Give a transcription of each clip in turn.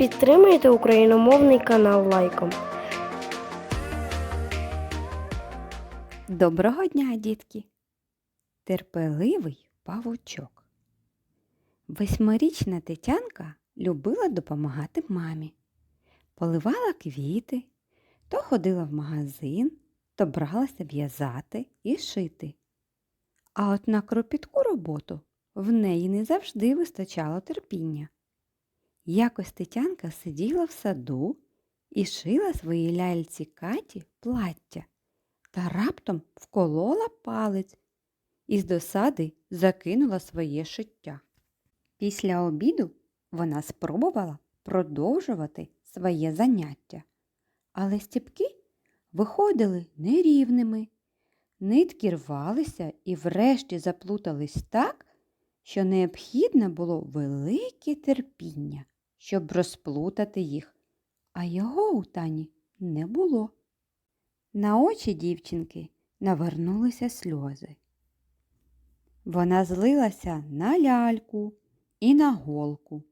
Підтримайте україномовний канал лайком. Доброго дня, дітки! Терпеливий павучок. Восьмирічна Тетянка любила допомагати мамі. Поливала квіти, то ходила в магазин, то бралася в'язати і шити. А от на кропітку роботу в неї не завжди вистачало терпіння. Якось Тетянка сиділа в саду і шила своїй ляльці Каті плаття та раптом вколола палець і з досади закинула своє шиття. Після обіду вона спробувала продовжувати своє заняття, але стіпки виходили нерівними, нитки рвалися і врешті заплутались так, що необхідне було велике терпіння, щоб розплутати їх, а його у тані не було. На очі дівчинки навернулися сльози. Вона злилася на ляльку і на голку.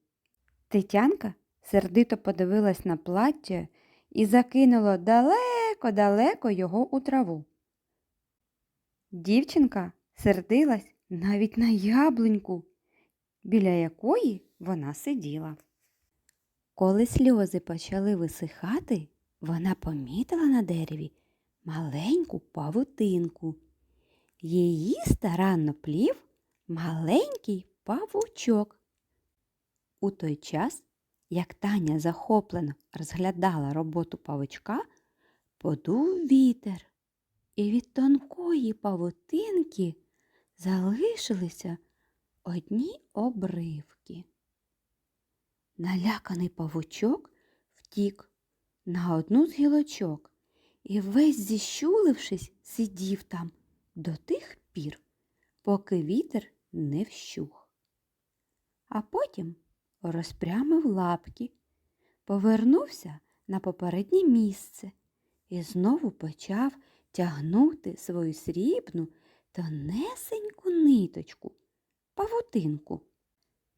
Тетянка сердито подивилась на плаття і закинула далеко-далеко його у траву. Дівчинка сердилась навіть на яблуньку, біля якої вона сиділа. Коли сльози почали висихати, вона помітила на дереві маленьку павутинку. Її старанно плів маленький павучок. У той час, як Таня захоплено розглядала роботу павучка, подув вітер, і від тонкої павутинки залишилися одні обривки. Наляканий павучок втік на одну з гілочок і весь зіщулившись, сидів там до тих пір, поки вітер не вщух. А потім розпрямив лапки, повернувся на попереднє місце і знову почав тягнути свою срібну тонесеньку ниточку, павутинку.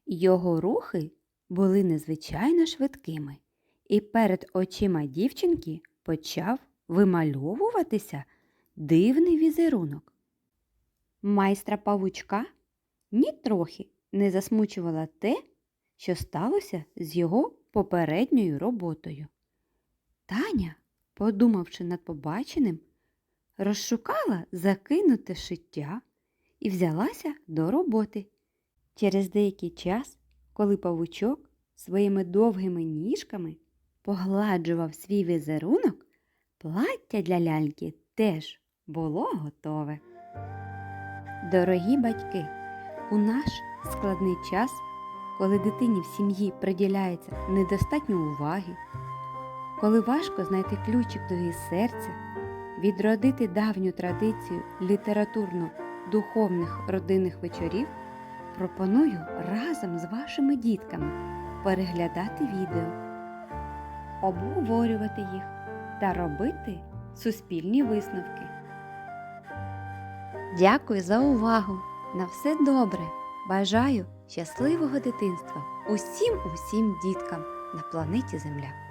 Його рухи були незвичайно швидкими, і перед очима дівчинки почав вимальовуватися дивний візерунок. Майстра павучка нітрохи не засмучувала те, що сталося з його попередньою роботою. Таня, подумавши над побаченим, розшукала закинуте шиття і взялася до роботи. Через деякий час, коли павучок своїми довгими ніжками погладжував свій візерунок, плаття для ляльки теж було готове. Дорогі батьки, у наш складний час, коли дитині в сім'ї приділяється недостатньо уваги, коли важко знайти ключик до її серця, відродити давню традицію літературно-духовних родинних вечорів, пропоную разом з вашими дітками переглядати відео, обговорювати їх та робити суспільні висновки. Дякую за увагу! На все добре! Бажаю щасливого дитинства усім усім діткам на планеті Земля.